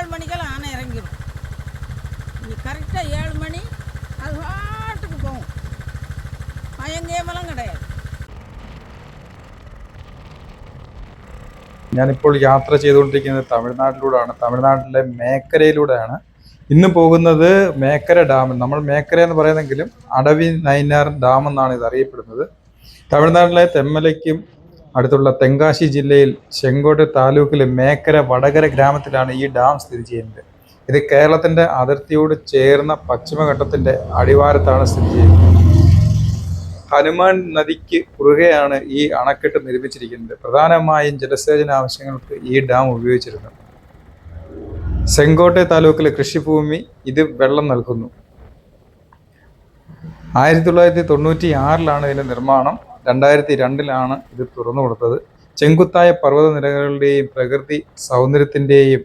ஏழு மணிக்கெல்லாம் ஆனை இறங்கிடும் நீ கரெக்டாக ஏழு மணி அது பாட்டுக்கு போகும் பயங்கேமெல்லாம் கிடையாது ഞാനിപ്പോൾ യാത്ര ചെയ്തുകൊണ്ടിരിക്കുന്നത് തമിഴ്നാട്ടിലൂടെയാണ് തമിഴ്നാട്ടിലെ മേക്കരയിലൂടെയാണ് ഇന്ന് പോകുന്നത് മേക്കര ഡാം നമ്മൾ മേക്കര എന്ന് പറയുന്നെങ്കിലും അടവി നൈനാർ ഡാം എന്നാണ് ഇത് അറിയപ്പെടുന്നത് തമിഴ്നാട്ടിലെ തെമ്മലയ്ക്കും അടുത്തുള്ള തെങ്കാശി ജില്ലയിൽ ചെങ്കോട്ട് താലൂക്കിലെ മേക്കര വടകര ഗ്രാമത്തിലാണ് ഈ ഡാം സ്ഥിതി ചെയ്യുന്നത്. ഇത് കേരളത്തിന്റെ അതിർത്തിയോട് ചേർന്ന പശ്ചിമഘട്ടത്തിന്റെ അടിവാരത്താണ് സ്ഥിതി ചെയ്യുന്നത്. ഹനുമാൻ നദിക്ക് കുറുകെയാണ് ഈ അണക്കെട്ട് നിർമ്മിച്ചിരിക്കുന്നത്. പ്രധാനമായും ജലസേചന ആവശ്യങ്ങൾക്ക് ഈ ഡാം ഉപയോഗിച്ചിരുന്നു. സെങ്കോട്ടെ താലൂക്കിലെ കൃഷിഭൂമി ഇത് വെള്ളം നൽകുന്നു. ആയിരത്തി തൊള്ളായിരത്തി തൊണ്ണൂറ്റി ആറിലാണ് ഇതിന്റെ നിർമ്മാണം. രണ്ടായിരത്തി രണ്ടിലാണ് ഇത് തുറന്നു കൊടുത്തത്. ചെങ്കുത്തായ പർവതനിരകളുടെയും പ്രകൃതി സൗന്ദര്യത്തിന്റെയും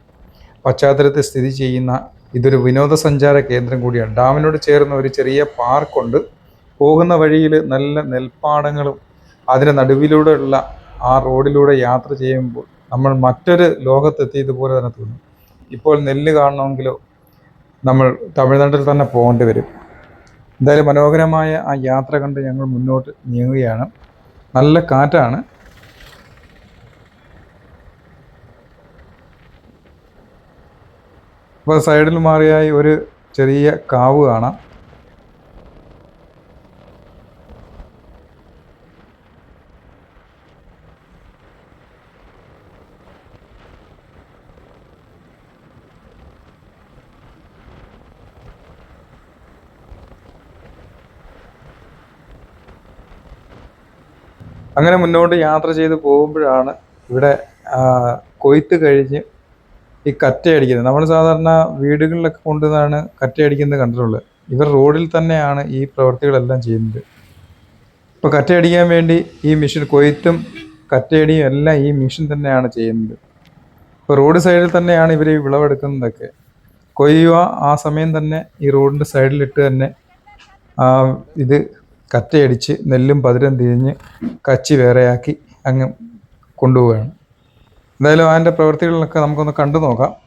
പശ്ചാത്തലത്തിൽ സ്ഥിതി ചെയ്യുന്ന ഇതൊരു വിനോദസഞ്ചാര കേന്ദ്രം കൂടിയാണ്. ഡാമിനോട് ചേർന്ന ഒരു ചെറിയ പാർക്കുണ്ട്. പോകുന്ന വഴിയിൽ നല്ല നെൽപ്പാടങ്ങളും അതിന്റെ നടുവിലൂടെയുള്ള ആ റോഡിലൂടെ യാത്ര ചെയ്യുമ്പോൾ നമ്മൾ മറ്റൊരു ലോകത്തെത്തിയതുപോലെ തന്നെ തോന്നും. ഇപ്പോൾ നെല്ല് കാണണമെങ്കിലോ നമ്മൾ തമിഴ്നാട്ടിൽ തന്നെ പോകേണ്ടി വരും. എന്തായാലും മനോഹരമായ ആ യാത്ര കണ്ട് ഞങ്ങൾ മുന്നോട്ട് നീങ്ങുകയാണ്. നല്ല കാറ്റാണ്. അപ്പോൾ സൈഡിൽ മാറിയായി ഒരു ചെറിയ കാവ് കാണാം. അങ്ങനെ മുന്നോട്ട് യാത്ര ചെയ്ത് പോകുമ്പോഴാണ് ഇവിടെ കൊയ്ത്ത് കഴിഞ്ഞ് ഈ കറ്റയടിക്കുന്നത്. നമ്മൾ സാധാരണ വീടുകളിലൊക്കെ കൊണ്ടുവന്നാണ് കറ്റയടിക്കുന്നത് കണ്ടിട്ടുള്ളത്. ഇവർ റോഡിൽ തന്നെയാണ് ഈ പ്രവൃത്തികളെല്ലാം ചെയ്യുന്നത്. ഇപ്പോൾ കറ്റയടിക്കാൻ വേണ്ടി ഈ മെഷീൻ കൊയ്ത്തും കറ്റയടിയും എല്ലാം ഈ മെഷീൻ തന്നെയാണ് ചെയ്യുന്നത്. ഇപ്പോൾ റോഡ് സൈഡിൽ തന്നെയാണ് ഇവർ ഈ വിളവെടുക്കുന്നതൊക്കെ. കൊയ്യുക ആ സമയം തന്നെ ഈ റോഡിന്റെ സൈഡിലിട്ട് തന്നെ ഇത് കറ്റയടിച്ച് നെല്ലും പതിരും തിരിഞ്ഞ് കച്ചി വേറെയാക്കി അങ്ങ് കൊണ്ടുപോവുകയാണ്. എന്തായാലും അതിന്റെ പ്രവൃത്തികളിലൊക്കെ നമുക്കൊന്ന് കണ്ടു നോക്കാം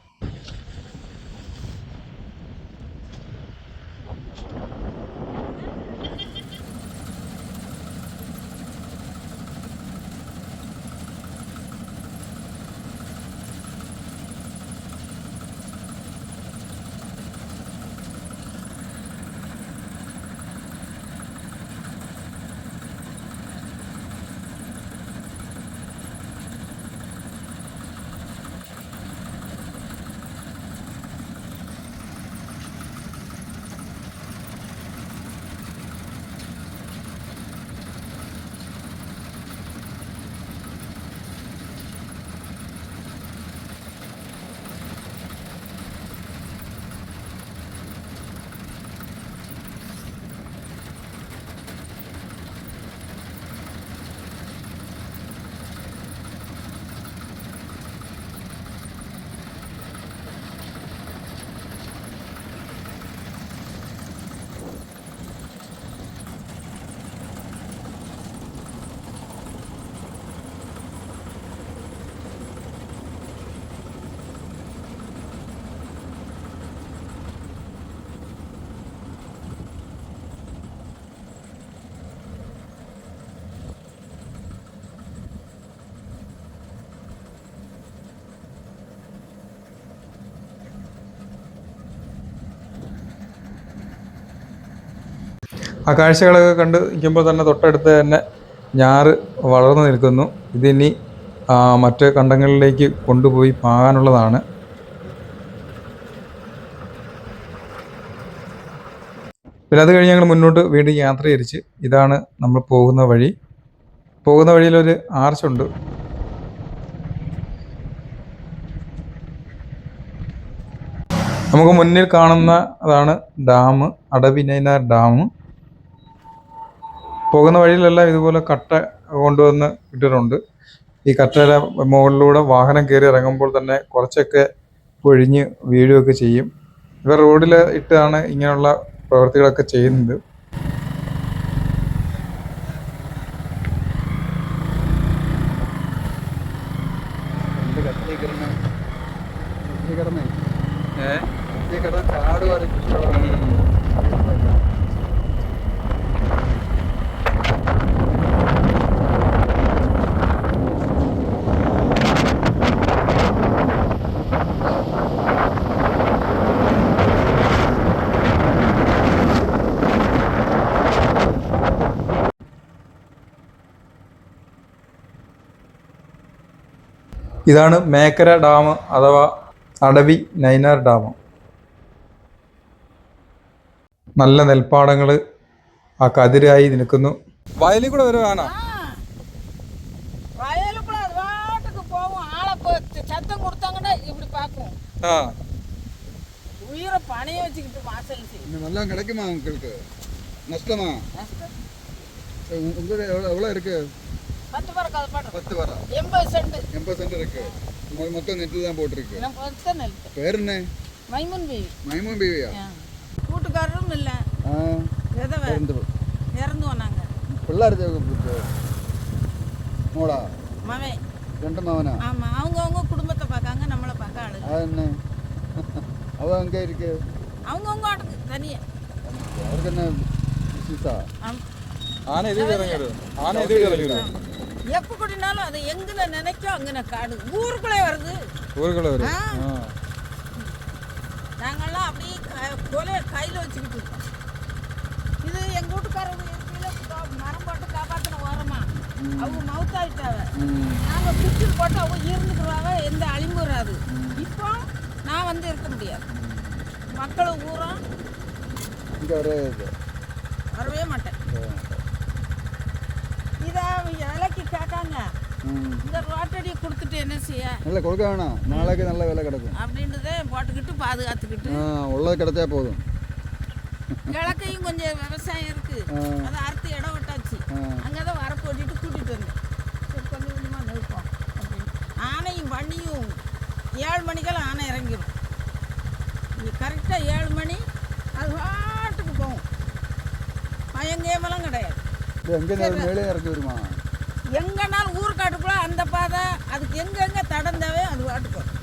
ആ കാഴ്ചകളൊക്കെ കണ്ട് നിൽക്കുമ്പോൾ തന്നെ തൊട്ടടുത്ത് തന്നെ ഞാറ് വളർന്നു നിൽക്കുന്നു. ഇതിനി മറ്റ് കണ്ടങ്ങളിലേക്ക് കൊണ്ടുപോയി പാകാനുള്ളതാണ്. പിന്നെ അത് കഴിഞ്ഞ് ഞങ്ങൾ മുന്നോട്ട് വീണ്ടും യാത്ര തിരിച്ച് ഇതാണ് നമ്മൾ പോകുന്ന വഴി. പോകുന്ന വഴിയിലൊരു ആർച്ചുണ്ട്. നമുക്ക് മുന്നിൽ കാണുന്ന അതാണ് ഡാം അടവിനൈന ഡാം. പോകുന്ന വഴിയിലെല്ലാം ഇതുപോലെ കട്ട കൊണ്ടുവന്ന് ഇട്ടിട്ടുണ്ട്. ഈ കട്ടയുടെ മുകളിലൂടെ വാഹനം കയറി ഇറങ്ങുമ്പോൾ തന്നെ കുറച്ചൊക്കെ പൊഴിഞ്ഞ് വീഴുകയൊക്കെ ചെയ്യും. ഇവർ റോഡിൽ ഇട്ടാണ് ഇങ്ങനെയുള്ള പ്രവൃത്തികളൊക്കെ ചെയ്യുന്നത്. ഏ? ഈ കാട് ചാടുമായിരിക്കും ഇതാണ് മേക്കര ഡാം അഥവാ അടവി നൈനാർ ഡാം നല്ല നെൽപ്പാടങ്ങൾ ആ കതിരായി നിൽക്കുന്നു വയലിൽ കൂടെ വരുവാണോ ஆ. வயலுக்குள்ள அது பாட்டுக்கு போகும் ஆளை பார்த்து சத்தம் கொடுத்தாங்கன்னா இப்படி பார்க்கும் ആ உயிரை பணைய வச்சுக்கிட்டு வாசல் செய்யும் இன்னும் நல்லா கிடைக்குமா உங்களுக்கு நஷ்டமா நஷ்டம். உங்களோட எவ்வளோ எவ்வளோ இருக்கு பத்து வர கால் பாட்டு பத்து வர எண்பது சென்ட் எண்பது சென்ட் இருக்கு. மொத்தம் நெல் தான் போட்டிருக்கு. மொத்தம் நெல். பேர் என்ன? மைமுன் பீவி. மைமுன் இறந்து இறந்து பிள்ளார் மூடா மவன் ரெண்டு மவனா? ஆமாம் அவங்க குடும்பத்தை பார்க்காங்க நம்மளை பார்க்க ஆளு. அது அவ அங்கே இருக்கு. அவங்க அவங்க தனியாக அவருக்கு என்ன விசேஷா? ஆனா இது இறங்கிடும் ஆனா இது இறங்கிடும் எப்போ கூடினாலும் அது எங்கே நினைக்கோ அங்கே காடு ஊருக்குள்ளே வருது. ஊருக்குள்ளே வருது. நாங்கள்லாம் அப்படியே கொலையை கையில் வச்சுக்கிட்டு இருக்கோம். இது எங்கள் வீட்டுக்காரங்க இருக்கையில் மரம் போட்டு காப்பாற்றின ஓரமா. அவங்க மவுத்தாயிட்டாவ நாங்கள் பிடிச்சிட்டு போட்டு அவங்க இருந்துக்குறாவ எந்த அழிம்பு வராது. இப்போ நான் வந்து இருக்க முடியாது. மக்கள் ஊரம் வரவே மாட்டேன். இதை விலைக்கு கேட்காங்க ம். இந்த ரோட்டடி கொடுத்துட்டு என்ன செய்ய? நல்ல கொடுக்க வேணாம். நாளைக்கு நல்ல விலை கிடைக்கும். அப்படின்றத போட்டுக்கிட்டு பாதுகாத்துக்கிட்டு. உள்ளது கிடைச்சா போதும். கிழக்கையும் கொஞ்சம் விவசாயம் இருக்கு. அதை அறுத்து இடம் விட்டாச்சு. அங்கே தான் வரப்பு ஓட்டிட்டு கூட்டிட்டு வந்தேன். சரி கொஞ்சம் கொஞ்சமாக நிற்போம் ஆனையும் வண்டியும் ஏழு மணிக்கெல்லாம் ஆனை இறங்கிடும் இங்கே கரெக்டாக ஏழு மணி அது பாட்டுக்கு போகும். பயங்கேமெல்லாம் கிடையாது. இது எங்கே மேலே இறக்கி வருமா எங்கேனாலும் ஊருக்காட்டுக்குள்ள அந்த பாதை அதுக்கு எங்கெங்கே தடம் தேவையோ அது பாட்டுக்கு வரும்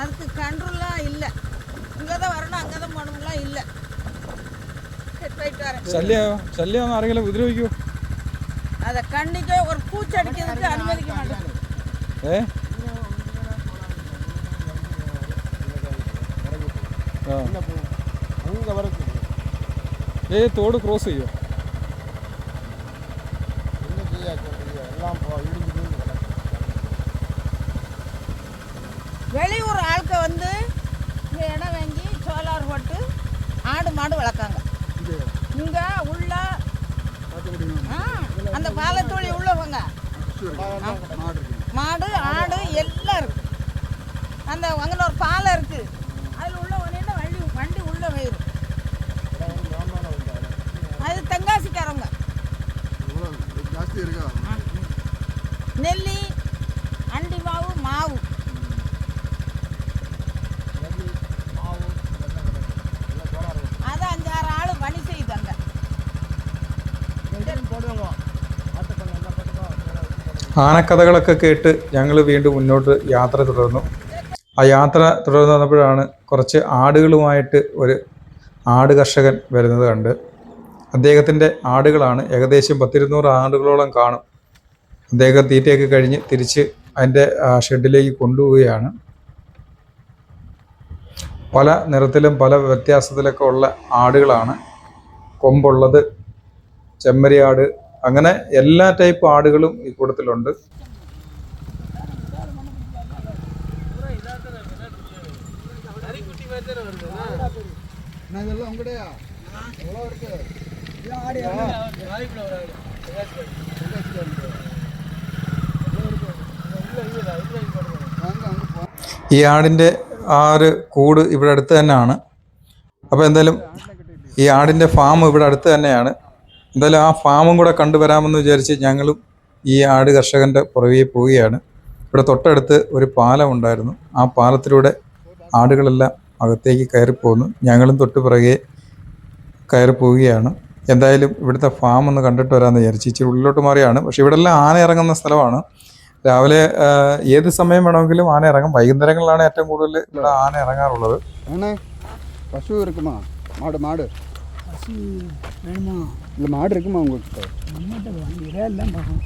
அதுக்கு கண்ட்ரோல்லாம் இல்லை இங்கே தான் வரணும் அங்கே தான் போகணும்லாம் இல்லை சரி, போயிட்டு வரேன் ശല്യം ശല്യം ഒന്നും ആരെങ്കിലും ഉപദ്രവിക്കൂ அதை கண்டிக்க ஒரு பூச்சடிக்கிறதுக்கு அனுமதிக்க மாட்டேன் ഏ ആ அங்கே வரக்கு ഏ തോട് ക്രോസ് ചെയ്യോ ആനക്കഥകളൊക്കെ കേട്ട് ഞങ്ങൾ വീണ്ടും മുന്നോട്ട് യാത്ര തുടർന്നു. ആ യാത്ര തുടർന്ന് വന്നപ്പോഴാണ് കുറച്ച് ആടുകളുമായിട്ട് ഒരു ആട് കർഷകൻ വരുന്നത് കണ്ട്. അദ്ദേഹത്തിന്റെ ആടുകളാണ് ഏകദേശം പത്തിരുന്നൂറ് ആടുകളോളം കാണും. അദ്ദേഹം തീറ്റയൊക്കെ കഴിഞ്ഞ് തിരിച്ച് അതിന്റെ ഷെഡിലേക്ക് കൊണ്ടുപോവുകയാണ്. പല നിറത്തിലും പല വ്യത്യാസത്തിലൊക്കെ ഉള്ള ആടുകളാണ്. കൊമ്പുള്ളത് ചെമ്മരിയാട് അങ്ങനെ എല്ലാ ടൈപ്പ് ആടുകളും ഈ കൂട്ടത്തിലുണ്ട്. ഈ ആടിന്റെ ആ ഒരു കൂട് ഇവിടെ അടുത്ത് തന്നെയാണ്. അപ്പോൾ എന്തായാലും ഈ ആടിന്റെ ഫാം ഇവിടെ അടുത്ത് തന്നെയാണ്. എന്തായാലും ആ ഫാമും കൂടെ കണ്ടുവരാമെന്ന് വിചാരിച്ച് ഞങ്ങളും ഈ ആട് കർഷകന്റെ പുറകെ പോവുകയാണ്. ഇവിടെ തൊട്ടടുത്ത് ഒരു പാലം ഉണ്ടായിരുന്നു. ആ പാലത്തിലൂടെ ആടുകളെല്ലാം അകത്തേക്ക് കയറിപ്പോകുന്നു ഞങ്ങളും തൊട്ട് പിറകെ കയറി പോവുകയാണ്. എന്തായാലും ഇവിടുത്തെ ഫാം ഒന്ന് കണ്ടിട്ട് വരാമെന്ന് വിചാരിച്ചു ഇച്ചിരി ഉള്ളിലോട്ട് മാറിയാണ്. പക്ഷേ ഇവിടെല്ലാം ആന ഇറങ്ങുന്ന സ്ഥലമാണ്. രാവിലെ ഏത് സമയം വേണമെങ്കിലും ആന ഇറങ്ങും. വൈകുന്നേരങ്ങളിലാണ് ഏറ്റവും കൂടുതൽ ഇവിടെ ആന ഇറങ്ങാറുള്ളത്. പശു മാട് മാട്. பசு வேணுமா? இல்லை மாடு இருக்குமா உங்ககிட்ட நம்மகிட்ட வாங்கி இடையெல்லாம் பார்க்கணும்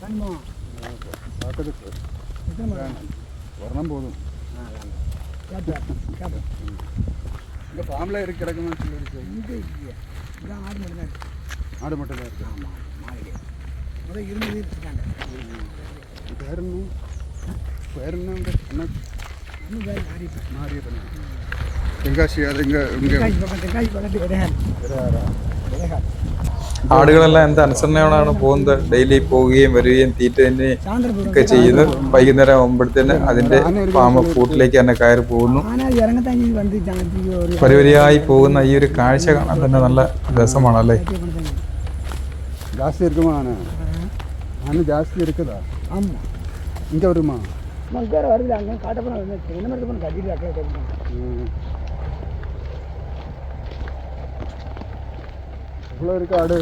வேணுமா பார்க்கறதுக்கு ஒரணம் போதும் இந்த ஃபார்மில் இருக்கு கிடக்குமான்னு சொல்லியிருக்கு இங்கே இல்லையா இதான் ஆடு மட்டும் தான் இருக்கு மாடு மட்டும் தான் இருக்கு ஆமாம் மாடு முதல் இருந்தது இருக்காங்க பேர் என்ன பேர் என்ன? ആടുകളെല്ലാം എന്ത് അനുസരണയോടാണ് പോകുന്നത്? ഡെയിലി പോവുകയും വരികയും തീറ്റ തന്നെ ഒക്കെ ചെയ്യുന്നു വൈകുന്നേരം ആകുമ്പോഴത്തേന് അതിന്റെ പാമ്പ് ഫൂട്ടിലേക്ക് തന്നെ കയറി പോകുന്നു. പരിവരിയായി പോകുന്ന ഈ ഒരു കാഴ്ച കാണാൻ തന്നെ നല്ല രസമാണല്ലേ? ജാസ്തി ജാസ്തി എടുക്കുന്നതാ ഇങ്ങനെ വരുമാ மங்கார வரதில்லை அங்கே காட்டப்போன என்ன மாதிரி போன கட்டிட்டு அக்கறை தெரியும் எவ்வளோ இருக்கு ஆடு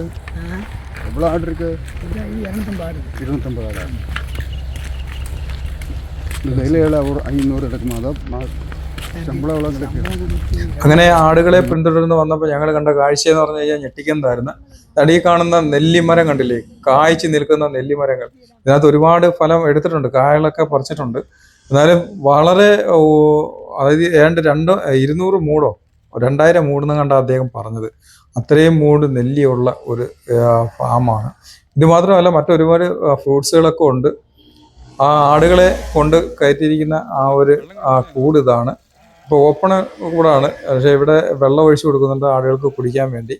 எவ்வளோ ஆடு இருக்கு இரநூத்தம்பது ஆடு இருநூத்தம்பது ஆடா വിലയുള്ള അഞ്ഞൂറ് എടുക്കുമോ അതോ ശമ്പളം അങ്ങനെ ആടുകളെ പിന്തുടർന്ന് വന്നപ്പോൾ ഞങ്ങൾ കണ്ട കാഴ്ച എന്ന് പറഞ്ഞു കഴിഞ്ഞാൽ ഞെട്ടിക്കുന്നതായിരുന്നു തടി കാണുന്ന നെല്ലിമരം കണ്ടില്ലേ? കായ്ച്ചു നിൽക്കുന്ന നെല്ലിമരങ്ങൾ. ഇതിനകത്ത് ഒരുപാട് ഫലം എടുത്തിട്ടുണ്ട്. കായകളൊക്കെ പറിച്ചിട്ടുണ്ട്. എന്നാലും വളരെ അതായത് ഏണ്ട് രണ്ടോ ഇരുന്നൂറ് മൂടോ രണ്ടായിരം മൂടെന്ന് കണ്ട അദ്ദേഹം പറഞ്ഞത്. അത്രയും മൂട് നെല്ലിയുള്ള ഒരു ഫാമാണ്. ഇത് മാത്രമല്ല മറ്റൊരുപാട് ഫ്രൂട്ട്സുകളൊക്കെ ഉണ്ട്. ആ ആടുകളെ കൊണ്ട് കയറ്റിയിരിക്കുന്ന ആ ഒരു കൂട് ഇതാണ്. ഇപ്പോൾ ഓപ്പൺ കൂടാണ്. പക്ഷേ ഇവിടെ വെള്ളം ഒഴിച്ചു കൊടുക്കുന്നുണ്ട് ആടുകൾക്ക് കുടിക്കാൻ വേണ്ടി.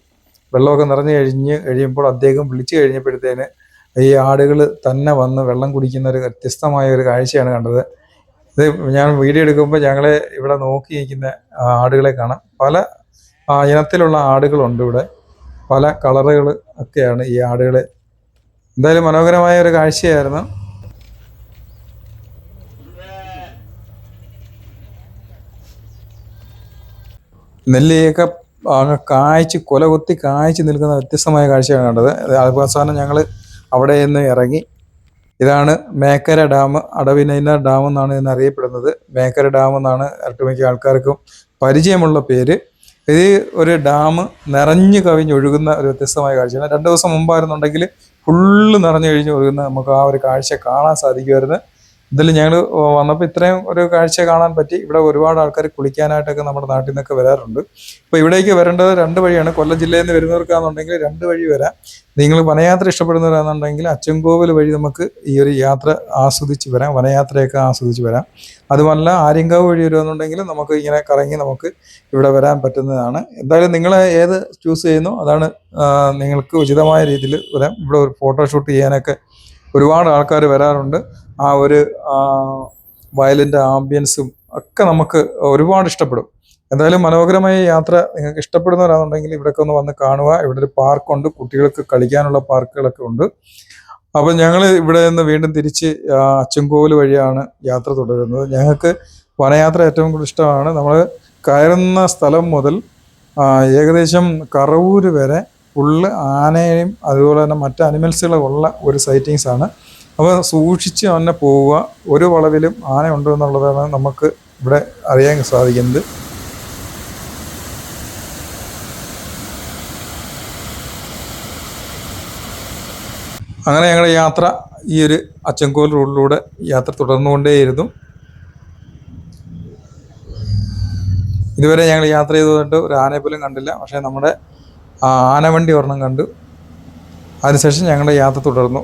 വെള്ളമൊക്കെ നിറഞ്ഞു കഴിഞ്ഞ് കഴിയുമ്പോൾ അദ്ദേഹം വിളിച്ചു കഴിഞ്ഞപ്പോഴത്തേന് ഈ ആടുകൾ തന്നെ വന്ന് വെള്ളം കുടിക്കുന്ന ഒരു വ്യത്യസ്തമായ ഒരു കാഴ്ചയാണ് കണ്ടത്. ഇത് ഞാൻ വീഡിയോ എടുക്കുമ്പോൾ ഞങ്ങളെ ഇവിടെ നോക്കി നിൽക്കുന്ന ആടുകളെ കാണാം. പല ഇനത്തിലുള്ള ആടുകളുണ്ട് ഇവിടെ. പല കളറുകൾ ഒക്കെയാണ് ഈ ആടുകളെ. എന്തായാലും മനോഹരമായ ഒരു കാഴ്ചയായിരുന്നു. നെല്ലിയൊക്കെ അങ്ങ് കൊല കൊത്തി കായ്ച്ച് നിൽക്കുന്ന വ്യത്യസ്തമായ കാഴ്ചയാണ് കണ്ടത്. അവസാനം ഞങ്ങൾ അവിടെ നിന്ന് ഇറങ്ങി. ഇതാണ് മേക്കര ഡാം അടവിനൈന ഡാം എന്നാണ് ഇതിന് അറിയപ്പെടുന്നത് മേക്കര ഡാം എന്നാണ് ഒട്ടുമിക്ക ആൾക്കാർക്കും പരിചയമുള്ള പേര്. ഇത് ഒരു ഡാം നിറഞ്ഞു കവിഞ്ഞൊഴുകുന്ന ഒരു വ്യത്യസ്തമായ കാഴ്ചയാണ്. രണ്ട് ദിവസം മുമ്പായിരുന്നുണ്ടെങ്കിൽ ഫുള്ള് നിറഞ്ഞു കഴിഞ്ഞ് ഒഴുകുന്ന നമുക്ക് ആ ഒരു കാഴ്ച കാണാൻ സാധിക്കുമായിരുന്നു. ഇതിൽ ഞങ്ങൾ വന്നപ്പോൾ ഇത്രയും ഒരു കാഴ്ച കാണാൻ പറ്റി. ഇവിടെ ഒരുപാട് ആൾക്കാർ കുളിക്കാനായിട്ടൊക്കെ നമ്മുടെ നാട്ടിൽ നിന്നൊക്കെ വരാറുണ്ട്. അപ്പോൾ ഇവിടേക്ക് വരേണ്ടത് രണ്ട് വഴിയാണ്. കൊല്ലം ജില്ലയിൽ നിന്ന് വരുന്നവർക്കാണെന്നുണ്ടെങ്കിൽ രണ്ട് വഴി വരാം. നിങ്ങൾ വനയാത്ര ഇഷ്ടപ്പെടുന്നവരാണെന്നുണ്ടെങ്കിൽ അച്ചൻകോവിൽ വഴി നമുക്ക് ഈ ഒരു യാത്ര ആസ്വദിച്ച് വരാം. വനയാത്രയൊക്കെ ആസ്വദിച്ച് വരാം. അതുമല്ല ആര്യങ്കാവ് വഴി വരുമെന്നുണ്ടെങ്കിൽ നമുക്ക് ഇങ്ങനെ കറങ്ങി നമുക്ക് ഇവിടെ വരാൻ പറ്റുന്നതാണ്. എന്തായാലും നിങ്ങൾ ഏത് ചൂസ് ചെയ്യുന്നു അതാണ് നിങ്ങൾക്ക് ഉചിതമായ രീതിയിൽ വരാം. ഇവിടെ ഒരു ഫോട്ടോഷൂട്ട് ചെയ്യാനൊക്കെ ഒരുപാട് ആൾക്കാർ വരാറുണ്ട്. ആ ഒരു വയലിന്റെ ആംബിയൻസും ഒക്കെ നമുക്ക് ഒരുപാട് ഇഷ്ടപ്പെടും. എന്തായാലും മനോഹരമായ യാത്ര നിങ്ങൾക്ക് ഇഷ്ടപ്പെടുന്നവരാണെന്നുണ്ടെങ്കിൽ ഇവിടെയൊക്കെ ഒന്ന് വന്ന് കാണുക. ഇവിടെ ഒരു പാർക്കുണ്ട്. കുട്ടികൾക്ക് കളിക്കാനുള്ള പാർക്കുകളൊക്കെ ഉണ്ട്. അപ്പം ഞങ്ങൾ ഇവിടെ നിന്ന് വീണ്ടും തിരിച്ച് അച്ചൻകോവിൽ വഴിയാണ് യാത്ര തുടരുന്നത്. ഞങ്ങൾക്ക് വനയാത്ര ഏറ്റവും കൂടുതൽ ഇഷ്ടമാണ്. നമ്മൾ കയറുന്ന സ്ഥലം മുതൽ ഏകദേശം കറവൂര് വരെ ഫുള്ള് ആനയും അതുപോലെ തന്നെ മറ്റ് അനിമൽസുകളും ഉള്ള ഒരു സൈറ്റിങ്സാണ് അപ്പോൾ സൂക്ഷിച്ച് തന്നെ പോവുക. ഒരു വളവിലും ആന ഉണ്ട് എന്നുള്ളതാണ് നമുക്ക് ഇവിടെ അറിയാൻ സാധിക്കുന്നത്. അങ്ങനെ ഞങ്ങളുടെ യാത്ര ഈ ഒരു അച്ചൻകോൽ റോഡിലൂടെ യാത്ര തുടർന്നുകൊണ്ടേയിരുന്നു. ഇതുവരെ ഞങ്ങൾ യാത്ര ചെയ്തതുകൊണ്ട് ഒരു ആനയെ പോലും കണ്ടില്ല. പക്ഷേ നമ്മുടെ ആനവണ്ടി ഒരെണ്ണം കണ്ടു. അതിനുശേഷം ഞങ്ങളുടെ യാത്ര തുടർന്നു.